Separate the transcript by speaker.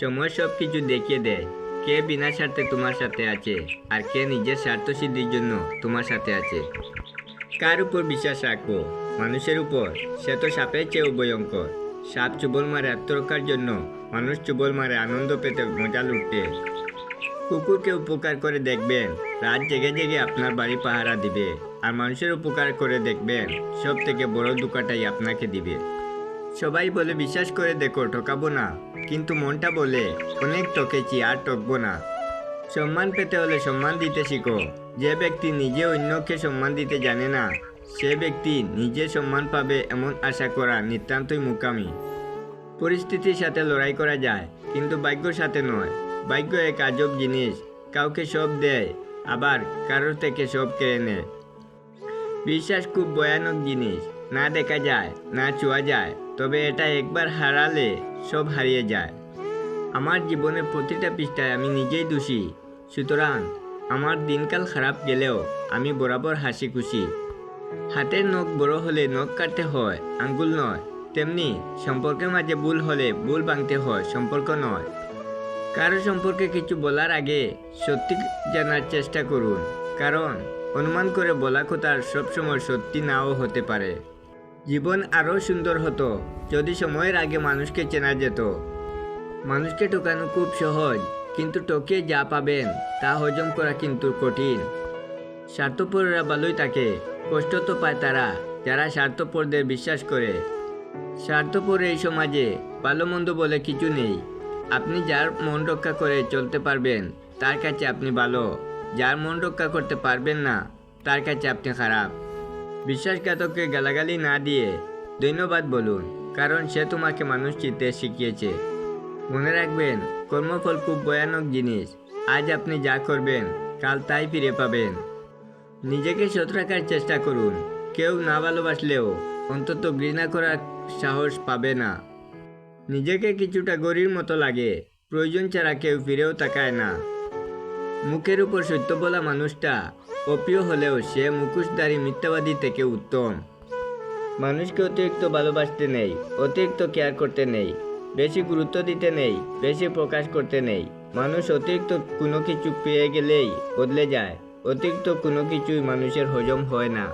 Speaker 1: সময় সব কিছু দেখিয়ে দেয়। কে বিনা স্বার্থে তোমার সাথে আছে, আর কে নিজের স্বার্থ সিদ্ধির জন্য তোমার সাথে আছে? কার উপর বিশ্বাস রাখব? মানুষের উপর? সে তো সাপের চেয়েও ভয়ঙ্কর। সাপ চুবল মারে আত্মরক্ষার জন্য, মানুষ চুবল মারে আনন্দ পেতে মজা লুটতে কুকুরকে উপকার করে দেখবেন, রাত জেগে জেগে আপনার বাড়ি পাহারা দিবে। আর মানুষের উপকার করে দেখবেন সব থেকে বড় দুকাটাই আপনাকে দিবে। সবাই বলে বিশ্বাস করে দেখো, ঠকাবো না। কিন্তু মনটা বলে, অনেক টকেছি আর টকবো না। সম্মান পেতে হলে সম্মান দিতে শিখো। যে ব্যক্তি নিজে অন্যকে সম্মান দিতে জানে না, সে ব্যক্তি নিজে সম্মান পাবে এমন আশা করা নিতান্তই মুকামি। পরিস্থিতির সাথে লড়াই করা যায়, কিন্তু ভাগ্যর সাথে নয়। ভাগ্য এক আজব জিনিস, কাউকে সব দেয়, আবার কারোর থেকে সব কেড়ে নেয়। বিশ্বাস খুব ভয়ানক জিনিস। না দেখা যায়, না ছোঁয়া যায়, তবে এটা একবার হারালে সব হারিয়ে যায়। আমার জীবনের প্রতিটা পৃষ্ঠায় আমি নিজেই দোষী। সুতরাং আমার দিনকাল খারাপ গেলেও আমি বরাবর হাসি খুশি। হাতের নখ বড় হলে নখ কাটতে হয়, আঙ্গুল নয়। তেমনি সম্পর্কের মাঝে ভুল হলে ভুল ভাঙতে হয়, সম্পর্ক নয়। কারও সম্পর্কে কিছু বলার আগে সত্যি জানার চেষ্টা করুন। কারণ অনুমান করে বলা কথার সবসময় সত্যি নাও হতে পারে। জীবন আরও সুন্দর হতো যদি সময়ের আগে মানুষকে চেনা যেত। মানুষকে ঠকানো খুব সহজ, কিন্তু টকিয়ে যা পাবেন তা হজম করা কিন্তু কঠিন। স্বার্থপররা ভালোই থাকে, কষ্ট তো পায় তারা, যারা স্বার্থপরদের বিশ্বাস করে। স্বার্থপর এই সমাজে ভালো মন্দ বলে কিছু নেই। আপনি যার মন রক্ষা করে চলতে পারবেন, তার কাছে আপনি ভালো। যার মন রক্ষা করতে পারবেন না, তার কাছে আপনি খারাপ। বিশ্বাসঘাতককে গালাগালি না দিয়ে ধন্যবাদ বলুন, কারণ সে তোমাকে মানুষ চিনতে শিখিয়েছে। মনে রাখবেন, কর্মফল খুব ভয়ানক জিনিস। আজ আপনি যা করবেন, কাল তাই ফিরে পাবেন। নিজেকে সৎ রাখার চেষ্টা করুন, কেউ না ভালোবাসলেও অন্তত ঘৃণা করার সাহস পাবে না। নিজেকে কিছুটা গরির মতো লাগে, প্রয়োজন ছাড়া কেউ ফিরেও তাকায় না। মুখের উপর সত্য বলা মানুষটা অপ্রিয় হলেও সে মুখোশধারী মিথ্যাবাদী থেকে উত্তম। মানুষকে অতিরিক্ত ভালোবাসতে নেই, অতিরিক্ত কেয়ার করতে নেই, বেশি গুরুত্ব দিতে নেই, বেশি প্রকাশ করতে নেই। মানুষ অতিরিক্ত কোনো কিছু পেয়ে গেলেই বদলে যায়, অতিরিক্ত কোনো কিছুই মানুষের হজম হয় না।